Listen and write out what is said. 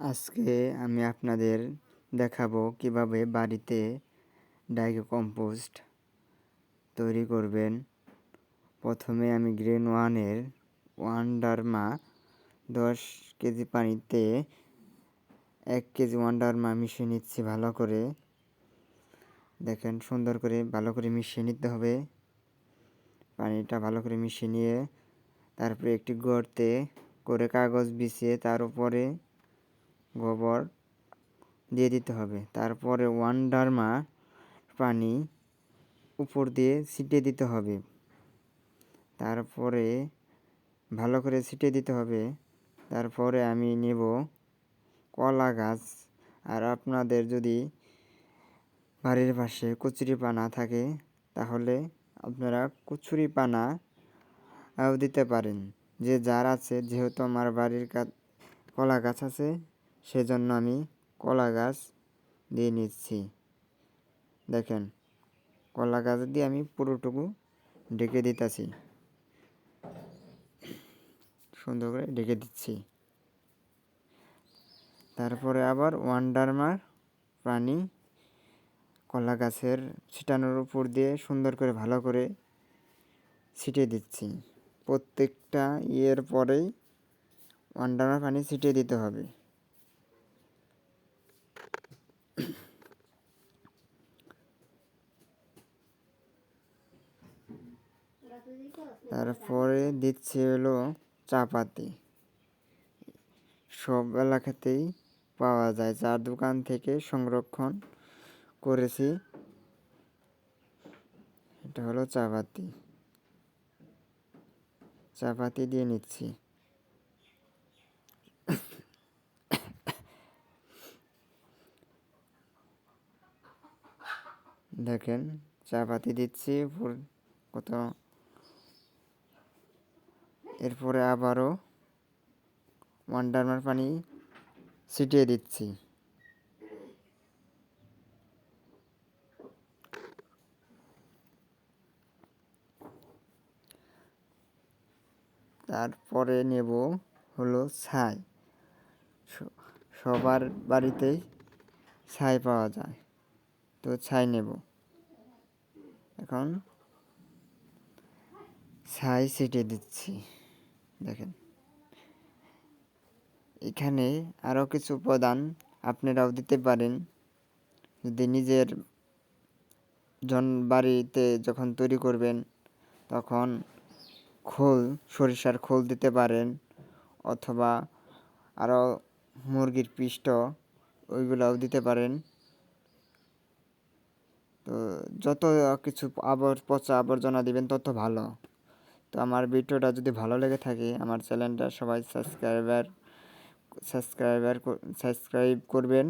আজকে আমি আপনাদের দেখাবো কীভাবে বাড়িতে ডাইগো কম্পোস্ট তৈরি করবেন। প্রথমে আমি গ্রেন ওয়ানের ওয়ান ওয়ান্ডারমা দশ কেজি পানিতে এক কেজি ওয়ান ওয়ান্ডারমা মিশিয়ে নিচ্ছি ভালো করে। দেখেন সুন্দর করে ভালো করে মিশিয়ে নিতে হবে। পানিটা ভালো করে মিশিয়ে নিয়ে তারপরে একটি গর্তে করে কাগজ বিছিয়ে তার উপরে গোবর দিয়ে দিতে হবে। তারপরে ওয়ান্ডারমা পানি উপর দিয়ে ছিটিয়ে দিতে হবে। তারপরে ভালো করে ছিটিয়ে দিতে হবে। তারপরে আমি নেব কলা গাছ। আর আপনাদের যদি বাড়ির পাশে কচুরি পানা থাকে, তাহলে আপনারা কচুরি পানা দিতে পারেন। যে যার আছে, যেহেতু আমার বাড়ির কলা গাছ আছে সেজন্য আমি কলা গাছ দিয়ে নিচ্ছি। দেখেন, কলা গাছ দিয়ে আমি পুরোটুকু ঢেকে দিতেছি। সুন্দর করে ঢেকে দিচ্ছি। তারপরে আবার ওয়ান্ডারমার পানি কলা গাছের ছিটানোর উপর দিয়ে সুন্দর করে ভালো করে ছিটিয়ে দিচ্ছি। প্রত্যেকটা ইয়ের পরেই ওয়ান্ডারমার পানি ছিটিয়ে দিতে হবে। তারপরে দিচ্ছি হলো চাপাতি। সব এলাকাতেই পাওয়া যায়। চার দোকান থেকে সংরক্ষণ করেছি, এটা হলো চাপাতি। চাপাতি দিয়ে নিচ্ছি। দেখেন, চাপাতি দিচ্ছি কত এরপরে আবারও ওয়ান্ডারমার পানি ছিটিয়ে দিচ্ছি। তারপরে নেব হলো ছাই। সবার বাড়িতেই ছাই পাওয়া যায়। তো ছাই নেব। এখন ছাই ছিটিয়ে দিচ্ছি। দেখেন। এখানে আরও কিছু উপাদান আপনারাও দিতে পারেন। যদি নিজের জন বাড়িতে যখন তৈরি করবেন, তখন খোল, সরিষার খোল দিতে পারেন অথবা আরও মুরগির পিষ্ট ওইগুলোও দিতে পারেন। তো যত কিছু আবর পচা আবর্জনা দিবেন, তত ভালো। তো আমার ভিডিওটা যদি ভালো লেগে থাকে আমার চ্যানেলটা সবাই সাবস্ক্রাইবার সাবস্ক্রাইবার সাবস্ক্রাইব করবেন।